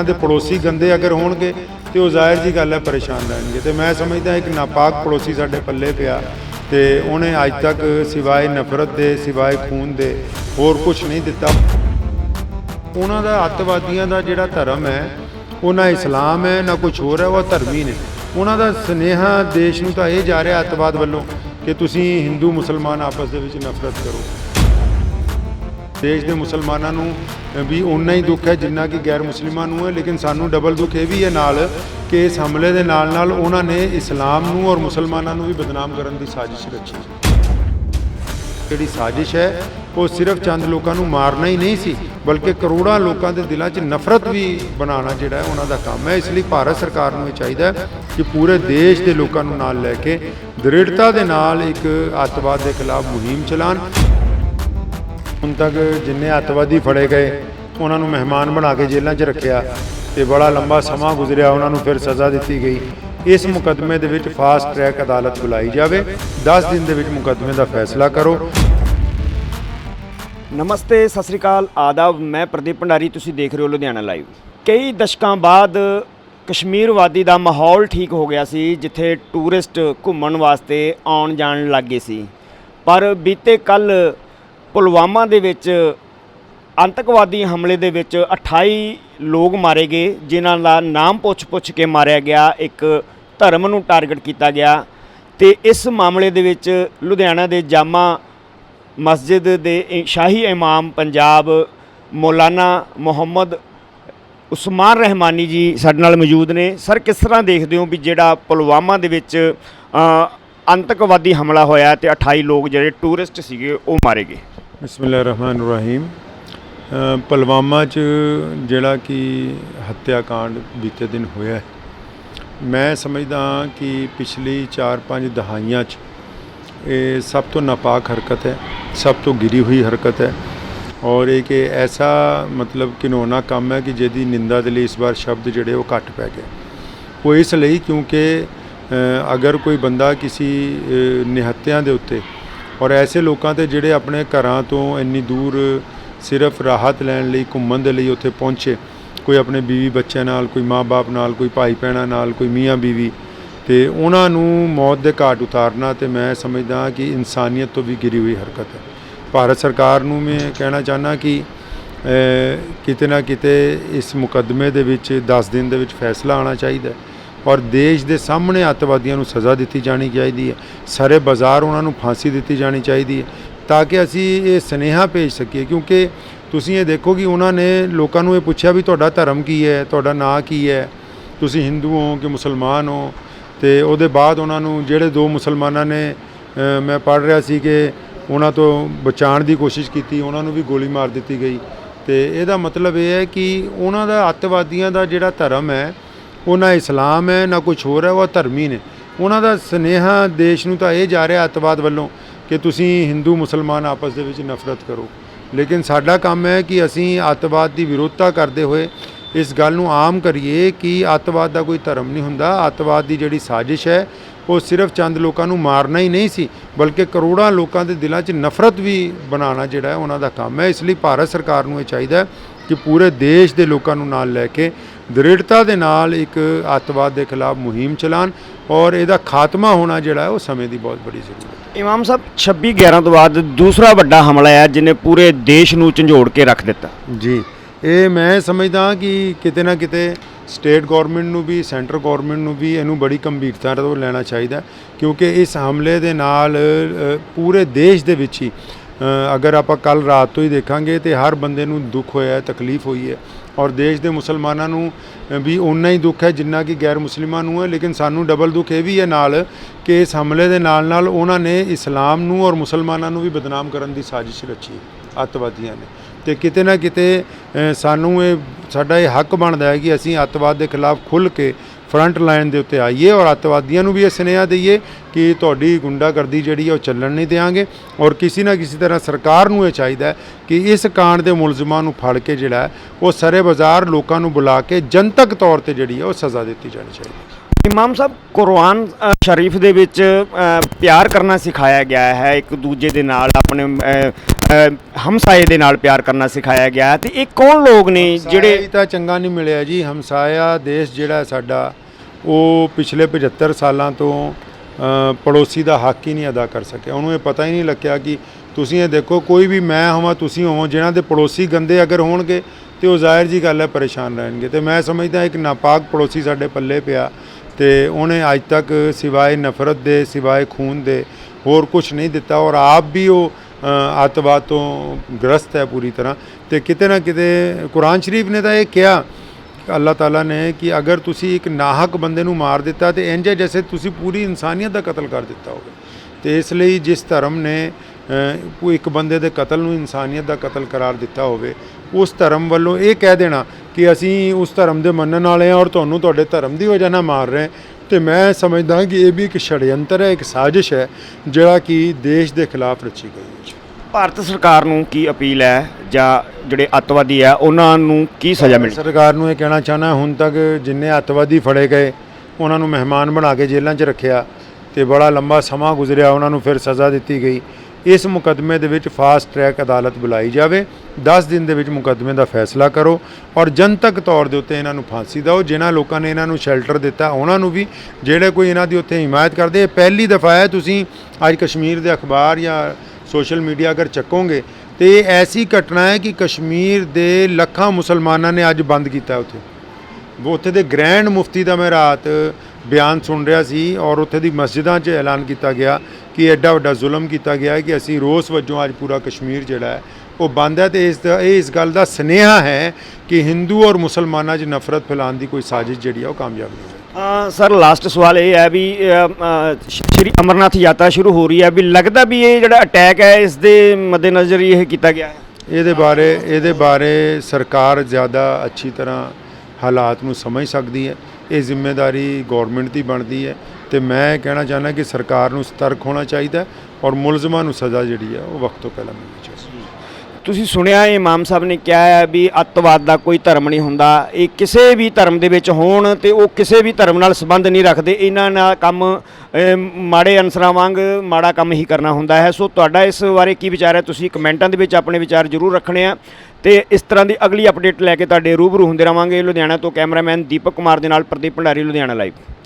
ਇਹਨਾਂ ਦੇ ਪੜੋਸੀ ਗੰਦੇ ਅਗਰ ਹੋਣਗੇ ਤੇ ਉਹ ਜ਼ਾਹਿਰ ਜੀ ਗੱਲ ਹੈ, ਪਰੇਸ਼ਾਨ ਰਹਿਣਗੇ। ਤੇ ਮੈਂ ਸਮਝਦਾ ਇੱਕ ਨਾਪਾਕ ਪੜੋਸੀ ਸਾਡੇ ਪੱਲੇ ਪਿਆ ਤੇ ਉਹਨੇ ਅੱਜ ਤੱਕ ਸਿਵਾਏ ਨਫ਼ਰਤ ਦੇ, ਸਿਵਾਏ ਖੂਨ ਦੇ ਹੋਰ ਕੁਝ ਨਹੀਂ ਦਿੱਤਾ। ਉਹਨਾਂ ਦਾ ਅੱਤਵਾਦੀਆਂ ਦਾ ਜਿਹੜਾ ਧਰਮ ਹੈ, ਉਹ ਨਾ ਇਸਲਾਮ ਹੈ, ਨਾ ਕੁਝ ਹੋਰ ਹੈ, ਉਹ ਧਰਮੀ ਨੇ। ਉਹਨਾਂ ਦਾ ਸਨੇਹਾ ਦੇਸ਼ ਨੂੰ ਤਾਂ ਇਹ ਜਾ ਰਿਹਾ ਅੱਤਵਾਦ ਵੱਲੋਂ ਕਿ ਤੁਸੀਂ ਹਿੰਦੂ ਮੁਸਲਮਾਨ ਆਪਸ ਦੇ ਵਿੱਚ ਨਫ਼ਰਤ ਕਰੋ। ਦੇਸ਼ ਦੇ ਮੁਸਲਮਾਨਾਂ ਨੂੰ ਵੀ ਉਨਾ ਹੀ ਦੁੱਖ ਹੈ ਜਿੰਨਾ ਕਿ ਗੈਰ ਮੁਸਲਿਮਾਂ ਨੂੰ ਹੈ। ਲੇਕਿਨ ਸਾਨੂੰ ਡਬਲ ਦੁੱਖ ਇਹ ਵੀ ਹੈ ਨਾਲ ਕਿ ਇਸ ਹਮਲੇ ਦੇ ਨਾਲ ਨਾਲ ਉਹਨਾਂ ਨੇ ਇਸਲਾਮ ਨੂੰ ਔਰ ਮੁਸਲਮਾਨਾਂ ਨੂੰ ਵੀ ਬਦਨਾਮ ਕਰਨ ਦੀ ਸਾਜ਼ਿਸ਼ ਰਚੀ ਜਿਹੜੀ ਸਾਜ਼ਿਸ਼ ਹੈ, ਉਹ ਸਿਰਫ ਚੰਦ ਲੋਕਾਂ ਨੂੰ ਮਾਰਨਾ ਹੀ ਨਹੀਂ ਸੀ, ਬਲਕਿ ਕਰੋੜਾਂ ਲੋਕਾਂ ਦੇ ਦਿਲਾਂ 'ਚ ਨਫ਼ਰਤ ਵੀ ਬਣਾਉਣਾ ਜਿਹੜਾ ਉਹਨਾਂ ਦਾ ਕੰਮ ਹੈ। ਇਸ ਲਈ ਭਾਰਤ ਸਰਕਾਰ ਨੂੰ ਇਹ ਚਾਹੀਦਾ ਕਿ ਪੂਰੇ ਦੇਸ਼ ਦੇ ਲੋਕਾਂ ਨੂੰ ਨਾਲ ਲੈ ਕੇ ਦ੍ਰਿੜਤਾ ਦੇ ਨਾਲ ਇੱਕ ਅੱਤਵਾਦ ਦੇ ਖਿਲਾਫ ਮੁਹਿੰਮ ਚਲਾਉਣ ਹੁਣ ਤੱਕ ਜਿੰਨੇ ਅੱਤਵਾਦੀ ਫੜੇ ਗਏ, ਉਹਨਾਂ ਨੂੰ ਮਹਿਮਾਨ ਬਣਾ ਕੇ ਜੇਲ੍ਹਾਂ 'ਚ ਰੱਖਿਆ ਤੇ ਬੜਾ ਲੰਬਾ ਸਮਾਂ ਗੁਜ਼ਰਿਆ, ਉਹਨਾਂ ਨੂੰ ਫਿਰ ਸਜ਼ਾ ਦਿੱਤੀ ਗਈ। ਇਸ ਮੁਕੱਦਮੇ ਦੇ ਵਿੱਚ ਫਾਸਟ ਟਰੈਕ ਅਦਾਲਤ ਬੁਲਾਈ ਜਾਵੇ। 10 ਦਿਨ ਦੇ ਵਿੱਚ ਮੁਕੱਦਮੇ ਦਾ ਫੈਸਲਾ ਕਰੋ। ਨਮਸਤੇ, ਸਤਿ ਸ੍ਰੀ ਅਕਾਲ, ਆਦਾਬ। ਮੈਂ ਪ੍ਰਦੀਪ ਭੰਡਾਰੀ, ਤੁਸੀਂ ਦੇਖ ਰਹੇ ਹੋ ਲੁਧਿਆਣਾ ਲਾਈਵ। ਕਈ ਦਸ਼ਕਾਂ ਬਾਅਦ ਕਸ਼ਮੀਰ ਵਾਦੀ ਦਾ ਮਾਹੌਲ ਠੀਕ ਹੋ ਗਿਆ ਸੀ, ਜਿੱਥੇ ਟੂਰਿਸਟ ਘੁੰਮਣ ਵਾਸਤੇ ਆਉਣ ਜਾਣ ਲੱਗੇ ਸੀ। ਪਰ ਬੀਤੇ ਕੱਲ ਪੁਲਵਾਮਾ ਦੇ ਵਿੱਚ ਅੰਤਕਵਾਦੀ ਹਮਲੇ ਦੇ ਵਿੱਚ 28 ਲੋਕ ਮਾਰੇ ਗਏ ਜਿਨ੍ਹਾਂ ਦਾ ਨਾਮ ਪੁੱਛ-ਪੁੱਛ ਕੇ ਮਾਰਿਆ ਗਿਆ ਇੱਕ ਧਰਮ ਨੂੰ ਟਾਰਗੇਟ ਕੀਤਾ ਗਿਆ। ਤੇ ਇਸ ਮਾਮਲੇ ਦੇ ਵਿੱਚ ਲੁਧਿਆਣਾ ਦੇ ਜਾਮਾ ਮਸਜਿਦ ਦੇ ਸ਼ਾਹੀ ਇਮਾਮ ਪੰਜਾਬ ਮੌਲਾਨਾ ਮੁਹੰਮਦ ਉਸਮਾਨ ਰਹਿਮਾਨੀ ਜੀ ਸਾਡੇ ਨਾਲ ਮੌਜੂਦ ਨੇ। ਸਰ ਕਿਸ ਤਰ੍ਹਾਂ ਦੇਖਦੇ ਹੋ ਵੀ ਜਿਹੜਾ ਪੁਲਵਾਮਾ ਦੇ ਵਿੱਚ ਅ, ਅੰਤਕਵਾਦੀ ਹਮਲਾ ਹੋਇਆ ਤੇ 28 ਲੋਕ ਜਿਹੜੇ ਟੂਰਿਸਟ ਸੀਗੇ ਉਹ ਮਾਰੇ ਗਏ? ਬਿਸਮਿਲ੍ਲਾਹਿਰ ਰਹਿਮਾਨਿਰ ਰਹੀਮ ਅ, 'ਚ ਜਿਹੜਾ ਕਿ ਹੱਤਿਆ ਕਾਂਡ ਬੀਤੇ ਦਿਨ ਹੋਇਆ ਮੈਂ ਸਮਝਦਾ ਹਾਂ ਕਿ ਪਿਛਲੀ 4-5 ਦਹਾਈਆਂ 'ਚ ਇਹ ਸਭ ਤੋਂ ਨਾਪਾਕ ਹਰਕਤ ਹੈ ਸਭ ਤੋਂ ਗਿਰੀ ਹੋਈ ਹਰਕਤ ਹੈ ਔਰ ਇਹ ਕਿ ਐਸਾ ਮਤਲਬ ਘਿਨੌਣਾ ਕੰਮ ਹੈ ਕਿ ਜਿਹਦੀ ਨਿੰਦਾ ਦੇ ਲਈ ਇਸ ਵਾਰ ਸ਼ਬਦ ਜਿਹੜੇ ਉਹ ਘੱਟ ਪੈ ਗਏ। ਉਹ ਇਸ ਲਈ ਕਿਉਂਕਿ ਅਗਰ ਕੋਈ ਬੰਦਾ ਕਿਸੇ ਨਿਹੱਤਿਆਂ ਦੇ ਉੱਤੇ ਔਰ ਐਸੇ ਲੋਕਾਂ ਤੇ ਜਿਹੜੇ ਆਪਣੇ ਘਰਾਂ ਤੋਂ ਇੰਨੀ ਦੂਰ ਸਿਰਫ ਰਾਹਤ ਲੈਣ ਲਈ, ਘੁੰਮਣ ਦੇ ਲਈ ਉੱਥੇ ਪਹੁੰਚੇ, ਕੋਈ ਆਪਣੇ ਬੀਵੀ ਬੱਚਿਆਂ ਨਾਲ, ਕੋਈ ਮਾਂ-ਬਾਪ ਨਾਲ, ਕੋਈ ਭਾਈ ਭੈਣਾਂ ਨਾਲ, ਕੋਈ ਮੀਆਂ ਬੀਵੀ, ਤੇ ਉਹਨਾਂ ਨੂੰ ਮੌਤ ਦੇ ਘਾਟ ਉਤਾਰਨਾ ਤੇ ਮੈਂ ਸਮਝਦਾ ਕਿ ਇਨਸਾਨੀਅਤ ਤੋਂ ਵੀ ਗਿਰੀ ਹੋਈ ਹਰਕਤ ਹੈ। ਭਾਰਤ ਸਰਕਾਰ ਨੂੰ ਮੈਂ ਕਹਿਣਾ ਚਾਹਨਾ ਕਿ ਕਿਤੇ ਨਾ ਕਿਤੇ ਇਸ ਮੁਕੱਦਮੇ ਦੇ ਵਿੱਚ 10 ਦਿਨ ਦੇ ਵਿੱਚ ਫੈਸਲਾ ਆਉਣਾ ਚਾਹੀਦਾ ਹੈ। ਔਰ ਦੇਸ਼ ਦੇ ਸਾਹਮਣੇ ਅੱਤਵਾਦੀਆਂ ਨੂੰ ਸਜ਼ਾ ਦਿੱਤੀ ਜਾਣੀ ਚਾਹੀਦੀ ਹੈ। ਸਾਰੇ ਬਾਜ਼ਾਰ ਉਹਨਾਂ ਨੂੰ ਫਾਂਸੀ ਦਿੱਤੀ ਜਾਣੀ ਚਾਹੀਦੀ ਹੈ ਤਾਂ ਕਿ ਅਸੀਂ ਇਹ ਸਨੇਹਾ ਭੇਜ ਸਕੀਏ ਕਿਉਂਕਿ ਤੁਸੀਂ ਇਹ ਦੇਖੋ ਕਿ ਉਹਨਾਂ ਨੇ ਲੋਕਾਂ ਨੂੰ ਇਹ ਪੁੱਛਿਆ ਵੀ ਤੁਹਾਡਾ ਧਰਮ ਕੀ ਹੈ, ਤੁਹਾਡਾ ਨਾਂ ਕੀ ਹੈ, ਤੁਸੀਂ ਹਿੰਦੂ ਹੋ ਕਿ ਮੁਸਲਮਾਨ ਹੋ ਤੇ ਉਹਦੇ ਬਾਅਦ ਉਹਨਾਂ ਨੂੰ ਜਿਹੜੇ ਦੋ ਮੁਸਲਮਾਨਾਂ ਨੇ ਮੈਂ ਪੜ੍ਹ ਰਿਹਾ ਸੀ ਕਿ ਉਹਨਾਂ ਤੋਂ ਬਚਾਉਣ ਦੀ ਕੋਸ਼ਿਸ਼ ਕੀਤੀ, ਉਹਨਾਂ ਨੂੰ ਵੀ ਗੋਲੀ ਮਾਰ ਦਿੱਤੀ ਗਈ ਤੇ ਇਹਦਾ ਮਤਲਬ ਇਹ ਹੈ ਕਿ ਉਹਨਾਂ ਦਾ ਅੱਤਵਾਦੀਆਂ ਦਾ ਜਿਹੜਾ ਧਰਮ ਹੈ ਉਹ ਨਾ ਇਸਲਾਮ ਹੈ, ਨਾ ਕੁਝ ਹੋਰ ਹੈ, ਉਹ ਧਰਮੀ ਨੇ। ਉਹਨਾਂ ਦਾ ਸਨੇਹਾ ਦੇਸ਼ ਨੂੰ ਤਾਂ ਇਹ ਜਾ ਰਿਹਾ ਅੱਤਵਾਦ ਵੱਲੋਂ ਕਿ ਤੁਸੀਂ ਹਿੰਦੂ ਮੁਸਲਮਾਨ ਆਪਸ ਦੇ ਵਿੱਚ ਨਫ਼ਰਤ ਕਰੋ। ਲੇਕਿਨ ਸਾਡਾ ਕੰਮ ਹੈ ਕਿ ਅਸੀਂ ਅੱਤਵਾਦ ਦੀ ਵਿਰੋਧਤਾ ਕਰਦੇ ਹੋਏ ਇਸ ਗੱਲ ਨੂੰ ਆਮ ਕਰੀਏ ਕਿ ਅੱਤਵਾਦ ਦਾ ਕੋਈ ਧਰਮ ਨਹੀਂ ਹੁੰਦਾ। ਅੱਤਵਾਦ ਦੀ ਜਿਹੜੀ ਸਾਜ਼ਿਸ਼ ਹੈ, ਉਹ ਸਿਰਫ ਚੰਦ ਲੋਕਾਂ ਨੂੰ ਮਾਰਨਾ ਹੀ ਨਹੀਂ ਸੀ, ਬਲਕਿ ਕਰੋੜਾਂ ਲੋਕਾਂ ਦੇ ਦਿਲਾਂ 'ਚ ਨਫ਼ਰਤ ਵੀ ਬਣਾਉਣਾ ਜਿਹੜਾ ਹੈ, ਉਹਨਾਂ ਦਾ ਕੰਮ ਹੈ। ਇਸ ਲਈ ਭਾਰਤ ਸਰਕਾਰ ਨੂੰ ਇਹ ਚਾਹੀਦਾ ਕਿ ਪੂਰੇ ਦੇਸ਼ ਦੇ ਲੋਕਾਂ ਨੂੰ ਨਾਲ ਲੈ ਕੇ ਦ੍ਰਿੜਤਾ ਦੇ ਨਾਲ ਇੱਕ ਅੱਤਵਾਦ ਦੇ ਖਿਲਾਫ ਮੁਹਿੰਮ ਚਲਾਉਣ ਔਰ ਇਹਦਾ ਖਾਤਮਾ ਹੋਣਾ ਜਿਹੜਾ ਹੈ ਉਹ ਸਮੇਂ ਦੀ ਬਹੁਤ ਬੜੀ ਜ਼ਰੂਰਤ ਹੈ। ਇਮਾਮ ਸਾਹਿਬ 26 11 ਤੋਂ ਬਾਅਦ ਦੂਸਰਾ ਵੱਡਾ ਹਮਲਾ ਹੈ ਜਿਹਨੇ ਪੂਰੇ ਦੇਸ਼ ਨੂੰ ਝੰਜੋੜ ਕੇ ਰੱਖ ਦਿੱਤਾ। ਜੀ ਇਹ ਮੈਂ ਸਮਝਦਾ ਕਿ ਕਿਤੇ ਨਾ ਕਿਤੇ ਸਟੇਟ ਗਵਰਨਮੈਂਟ ਨੂੰ ਵੀ ਸੈਂਟਰ ਗਵਰਨਮੈਂਟ ਨੂੰ ਵੀ ਇਹਨੂੰ ਬੜੀ ਗੰਭੀਰਤਾ ਨਾਲ ਲੈਣਾ ਚਾਹੀਦਾ ਕਿਉਂਕਿ ਇਸ ਹਮਲੇ ਦੇ ਨਾਲ ਪੂਰੇ ਦੇਸ਼ ਦੇ ਵਿੱਚ ਹੀ ਅਗਰ ਆਪਾਂ ਕੱਲ ਰਾਤ ਤੋਂ ਹੀ ਦੇਖਾਂਗੇ ਤੇ ਹਰ ਬੰਦੇ ਨੂੰ ਦੁੱਖ ਹੋਇਆ ਹੈ ਤਕਲੀਫ ਹੋਈ ਹੈ ਔਰ ਦੇਸ਼ ਦੇ ਮੁਸਲਮਾਨਾਂ ਨੂੰ ਵੀ ਉਨਾ ਹੀ ਦੁੱਖ ਹੈ ਜਿੰਨਾ ਕਿ ਗੈਰ ਮੁਸਲਿਮਾਂ ਨੂੰ ਹੈ। ਲੇਕਿਨ ਸਾਨੂੰ ਡਬਲ ਦੁੱਖ ਇਹ ਵੀ ਹੈ ਨਾਲ ਕਿ ਇਸ ਹਮਲੇ ਦੇ ਨਾਲ ਨਾਲ ਉਹਨਾਂ ਨੇ ਇਸਲਾਮ ਨੂੰ ਔਰ ਮੁਸਲਮਾਨਾਂ ਨੂੰ ਵੀ ਬਦਨਾਮ ਕਰਨ ਦੀ ਸਾਜ਼ਿਸ਼ ਰਚੀ ਹੈ, ਅੱਤਵਾਦੀਆਂ ਨੇ। ਤੇ ਕਿਤੇ ਨਾ ਕਿਤੇ ਸਾਨੂੰ ਇਹ, ਸਾਡਾ ਇਹ ਹੱਕ ਬਣਦਾ ਹੈ ਕਿ ਅਸੀਂ ਅੱਤਵਾਦ ਦੇ ਖਿਲਾਫ ਖੁੱਲ੍ਹ ਕੇ ਫਰੰਟ ਲਾਈਨ ਦੇ ਉੱਤੇ ਆਈਏ ਔਰ ਅੱਤਵਾਦੀਆਂ ਨੂੰ ਵੀ ਇਹ ਸੁਨੇਹਾ ਦਈਏ ਕਿ ਤੁਹਾਡੀ ਗੁੰਡਾਗਰਦੀ ਜਿਹੜੀ ਹੈ ਉਹ ਚੱਲਣ ਨਹੀਂ ਦੇਵਾਂਗੇ ਔਰ ਕਿਸੇ ਨਾ ਕਿਸੇ ਤਰ੍ਹਾਂ ਸਰਕਾਰ ਨੂੰ ਇਹ ਚਾਹੀਦਾ ਕਿ ਇਸ ਕਾਂਡ ਦੇ ਮੁਲਜ਼ਮਾਂ ਨੂੰ ਫੜ ਕੇ ਜਿਹੜਾ ਉਹ ਸਰੇ ਬਾਜ਼ਾਰ ਲੋਕਾਂ ਨੂੰ ਬੁਲਾ ਕੇ ਜਨਤਕ ਤੌਰ ਤੇ ਜਿਹੜੀ ਹੈ ਉਹ ਸਜ਼ਾ ਦਿੱਤੀ ਜਾਣੀ ਚਾਹੀਦੀ ਹੈ। ਇਮਾਮ ਸਾਹਿਬ ਕੁਰਾਨ ਸ਼ਰੀਫ ਦੇ ਵਿੱਚ ਪਿਆਰ ਕਰਨਾ ਸਿਖਾਇਆ ਗਿਆ ਹੈ। ਇੱਕ ਦੂਜੇ ਦੇ ਨਾਲ ਆਪਣੇ ਹਮਸਾਏ ਦੇ ਨਾਲ ਪਿਆਰ ਕਰਨਾ ਸਿਖਾਇਆ ਗਿਆ ਹੈ। ਤੇ ਇਹ ਕੌਣ ਲੋਕ ਨੇ ਜਿਹੜੇ ਤਾਂ ਚੰਗਾ ਨਹੀਂ ਮਿਲਿਆ ਜੀ। ਹਮਸਾਇਆ ਦੇਸ਼ ਜਿਹੜਾ ਸਾਡਾ ਉਹ ਪਿਛਲੇ 75 ਸਾਲਾਂ ਤੋਂ ਪੜੋਸੀ ਦਾ ਹੱਕ ਹੀ ਨਹੀਂ ਅਦਾ ਕਰ ਸਕਿਆ। ਉਹਨੂੰ ਇਹ ਪਤਾ ਹੀ ਨਹੀਂ ਲੱਗਿਆ ਕਿ ਤੁਸੀਂ ਇਹ ਦੇਖੋ ਕੋਈ ਵੀ ਮੈਂ ਹੋਵਾਂ ਤੁਸੀਂ ਹੋਵੋ ਜਿਹਨਾਂ ਦੇ ਪੜੋਸੀ ਗੰਦੇ ਅਗਰ ਹੋਣਗੇ ਤੇ ਉਹ ਜ਼ਾਹਿਰ ਜੀ ਗੱਲ ਹੈ ਪਰੇਸ਼ਾਨ ਰਹਿਣਗੇ। ਤੇ ਮੈਂ ਸਮਝਦਾ ਇੱਕ ਨਾਪਾਕ ਪੜੋਸੀ ਸਾਡੇ ਪੱਲੇ ਪਿਆ ਤੇ ਉਹਨੇ ਅੱਜ ਤੱਕ ਸਿਵਾਏ ਨਫ਼ਰਤ ਦੇ ਸਿਵਾਏ ਖੂਨ ਦੇ ਹੋਰ ਕੁਝ ਨਹੀਂ ਦਿੱਤਾ ਔਰ ਆਪ ਵੀ ਉਹ ਅ, ਅੱਤਵਾਦ ਤੋਂ ਗ੍ਰਸਤ ਹੈ ਪੂਰੀ ਤਰ੍ਹਾਂ। ਤੇ ਕਿਤੇ ਨਾ ਕਿਤੇ ਕੁਰਾਨ ਸ਼ਰੀਫ ਨੇ ਤਾਂ ਇਹ ਕਿਹਾ ਅੱਲਾਹ ਤਾਲਾ ਨੇ ਕਿ ਅਗਰ ਤੁਸੀਂ ਇੱਕ ਨਾਹਕ ਬੰਦੇ ਨੂੰ ਮਾਰ ਦਿੱਤਾ ਤੇ ਇੰਜ ਜੈਸੇ ਤੁਸੀਂ ਪੂਰੀ ਇਨਸਾਨੀਅਤ ਦਾ ਕਤਲ ਕਰ ਦਿੱਤਾ ਹੋਵੇ। ਤੇ ਇਸ ਲਈ ਜਿਸ ਧਰਮ ਨੇ ਕੋਈ ਇੱਕ ਬੰਦੇ ਦੇ ਕਤਲ ਨੂੰ ਇਨਸਾਨੀਅਤ ਦਾ ਕਤਲ ਕਰਾਰ ਦਿੱਤਾ ਹੋਵੇ ਉਸ ਧਰਮ ਵੱਲੋਂ ਇਹ ਕਹਿ ਦੇਣਾ ਕਿ ਅਸੀਂ ਉਸ ਧਰਮ ਦੇ ਮੰਨਣ ਵਾਲੇ ਹਾਂ ਔਰ ਤੁਹਾਨੂੰ ਤੁਹਾਡੇ ਧਰਮ ਦੀ ਵਜ੍ਹਾ ਨਾਲ ਮਾਰ ਰਹੇ ਹਾਂ, ਤੇ ਮੈਂ ਸਮਝਦਾ ਕਿ ਇਹ ਵੀ ਇੱਕ ਛੜਯੰਤਰ ਹੈ ਇੱਕ ਸਾਜ਼ਿਸ਼ ਹੈ ਜਿਹੜਾ ਕਿ ਦੇਸ਼ ਦੇ ਖਿਲਾਫ ਰਚੀ ਗਈ ਹੈ। ਭਾਰਤ ਸਰਕਾਰ ਨੂੰ ਕੀ ਅਪੀਲ ਹੈ ਜਾਂ ਜਿਹੜੇ ਅੱਤਵਾਦੀ ਆ ਉਹਨਾਂ ਨੂੰ ਕੀ ਸਜ਼ਾ ਮਿਲੀ ਸਰਕਾਰ ਨੂੰ ਇਹ ਕਹਿਣਾ ਚਾਹਨਾ ਹੁਣ ਤੱਕ ਜਿੰਨੇ ਅੱਤਵਾਦੀ ਫੜੇ ਗਏ ਉਹਨਾਂ ਨੂੰ ਮਹਿਮਾਨ ਬਣਾ ਕੇ ਜੇਲ੍ਹਾਂ 'ਚ ਰੱਖਿਆ ਤੇ ਬੜਾ ਲੰਬਾ ਸਮਾਂ ਗੁਜ਼ਰਿਆ ਉਹਨਾਂ ਨੂੰ ਫਿਰ ਸਜ਼ਾ ਦਿੱਤੀ ਗਈ। ਇਸ ਮੁਕੱਦਮੇ ਦੇ ਵਿੱਚ ਫਾਸਟ ਟਰੈਕ ਅਦਾਲਤ ਬੁਲਾਈ ਜਾਵੇ 10 ਦਿਨ ਦੇ ਵਿੱਚ ਮੁਕੱਦਮੇ ਦਾ ਫੈਸਲਾ ਕਰੋ ਔਰ ਜਨਤਕ ਤੌਰ ਦੇ ਉੱਤੇ ਇਹਨਾਂ ਨੂੰ ਫਾਂਸੀ ਦਿਓ। ਜਿਨ੍ਹਾਂ ਲੋਕਾਂ ਨੇ ਇਹਨਾਂ ਨੂੰ ਸ਼ੈਲਟਰ ਦਿੱਤਾ ਉਹਨਾਂ ਨੂੰ ਵੀ। ਜਿਹੜੇ ਕੋਈ ਇਹਨਾਂ ਦੀ ਉੱਥੇ ਹਿਮਾਇਤ ਕਰਦੇ ਇਹ ਪਹਿਲੀ ਦਫਾ ਹੈ ਤੁਸੀਂ ਅੱਜ ਕਸ਼ਮੀਰ ਦੇ ਅਖਬਾਰ ਜਾਂ ਸੋਸ਼ਲ ਮੀਡੀਆ ਅਗਰ ਚੱਕੋਗੇ, ਤੇ ਇਹ ਐਸੀ ਘਟਨਾ ਹੈ ਕਿ ਕਸ਼ਮੀਰ ਦੇ ਲੱਖਾਂ ਮੁਸਲਮਾਨਾਂ ਨੇ ਅੱਜ ਬੰਦ ਕੀਤਾ ਉੱਥੇ। ਉਹ ਉੱਥੇ ਦੇ ਗ੍ਰੈਂਡ ਮੁਫਤੀ ਦਾ ਮੈਂ ਰਾਤ ਬਿਆਨ ਸੁਣ ਰਿਹਾ ਸੀ ਔਰ ਉੱਥੇ ਦੀ ਮਸਜਿਦਾਂ 'ਚ ਐਲਾਨ ਕੀਤਾ ਗਿਆ ਕਿ ਐਡਾ ਵੱਡਾ ਜ਼ੁਲਮ ਕੀਤਾ ਗਿਆ ਹੈ ਕਿ ਅਸੀਂ ਰੋਸ ਵਜੋਂ ਅੱਜ ਪੂਰਾ ਕਸ਼ਮੀਰ ਜਿਹੜਾ ਹੈ, ਉਹ ਬੰਦ ਹੈ ਤੇ ਇਸ ਦਾ, ਇਹ ਇਸ ਗੱਲ ਦਾ ਸਨੇਹਾ ਹੈ ਕਿ ਹਿੰਦੂ ਔਰ ਮੁਸਲਮਾਨਾਂ 'ਚ ਨਫ਼ਰਤ ਫੈਲਾਉਣ ਦੀ ਕੋਈ ਸਾਜ਼ਿਸ਼ ਜਿਹੜੀ ਆ ਉਹ ਕਾਮਯਾਬ ਨਹੀਂ ਹੋਈ। ਸਰ ਲਾਸਟ ਸਵਾਲ ਇਹ ਹੈ ਵੀ ਸ਼੍ਰੀ ਅਮਰਨਾਥ ਯਾਤਰਾ ਸ਼ੁਰੂ ਹੋ ਰਹੀ ਹੈ, ਵੀ ਲੱਗਦਾ ਵੀ ਇਹ ਜਿਹੜਾ ਅਟੈਕ ਹੈ, ਇਸ ਦੇ ਮੱਦੇਨਜ਼ਰ ਇਹ ਕੀਤਾ ਗਿਆ ਹੈ? ਇਹਦੇ ਬਾਰੇ ਇਹਦੇ ਬਾਰੇ ਸਰਕਾਰ ਜ਼ਿਆਦਾ ਅੱਛੀ ਤਰ੍ਹਾਂ ਹਾਲਾਤ ਨੂੰ ਸਮਝ ਸਕਦੀ ਹੈ। ਇਹ ਜ਼ਿੰਮੇਵਾਰੀ ਗਵਰਨਮੈਂਟ ਦੀ ਬਣਦੀ ਹੈ ਤੇ ਮੈਂ ਕਹਿਣਾ ਚਾਹੁੰਦਾ ਕਿ ਸਰਕਾਰ ਨੂੰ ਸਤਰਕ ਹੋਣਾ ਚਾਹੀਦਾ ਔਰ ਮੁਲਜ਼ਮਾਂ ਨੂੰ ਸਜ਼ਾ ਜਿਹੜੀ ਹੈ ਉਹ ਵਕਤ ਤੋਂ ਪਹਿਲਾਂ ਮਿਲਣੀ ਚਾਹੀਦੀ ਹੈ। ਤੁਸੀਂ ਸੁਣਿਆ ਇਮਾਮ ਸਾਹਿਬ ਨੇ ਕਿਹਾ ਹੈ ਵੀ ਅੱਤਵਾਦ ਦਾ ਕੋਈ ਧਰਮ ਨਹੀਂ ਹੁੰਦਾ। ਇਹ ਕਿਸੇ ਵੀ ਧਰਮ ਦੇ ਵਿੱਚ ਹੋਣ ਤੇ ਉਹ ਕਿਸੇ ਵੀ ਧਰਮ ਨਾਲ ਸੰਬੰਧ ਨਹੀਂ ਰੱਖਦੇ। ਇਹਨਾਂ ਨਾਲ ਕੰਮ ਮਾੜੇ ਅਨਸਰਾਂ ਵਾਂਗ ਮਾੜਾ ਕੰਮ ਹੀ ਕਰਨਾ ਹੁੰਦਾ ਹੈ। ਸੋ ਤੁਹਾਡਾ ਇਸ ਬਾਰੇ ਕੀ ਵਿਚਾਰ ਹੈ? ਤੁਸੀਂ ਕਮੈਂਟਾਂ ਦੇ ਵਿੱਚ ਆਪਣੇ ਵਿਚਾਰ ਜ਼ਰੂਰ ਰੱਖਣੇ ਆ। ਤੇ ਇਸ ਤਰ੍ਹਾਂ ਦੀ ਅਗਲੀ ਅਪਡੇਟ ਲੈ ਕੇ ਤੁਹਾਡੇ ਰੂਬਰੂ ਹੁੰਦੇ ਰਵਾਂਗੇ ਲੁਧਿਆਣਾ ਤੋਂ ਕੈਮਰਾਮੈਨ ਦੀਪਕ ਕੁਮਾਰ ਦੇ ਨਾਲ ਪ੍ਰਦੀਪ ਭੰਡਾਰੀ, ਲੁਧਿਆਣਾ ਲਾਈਵ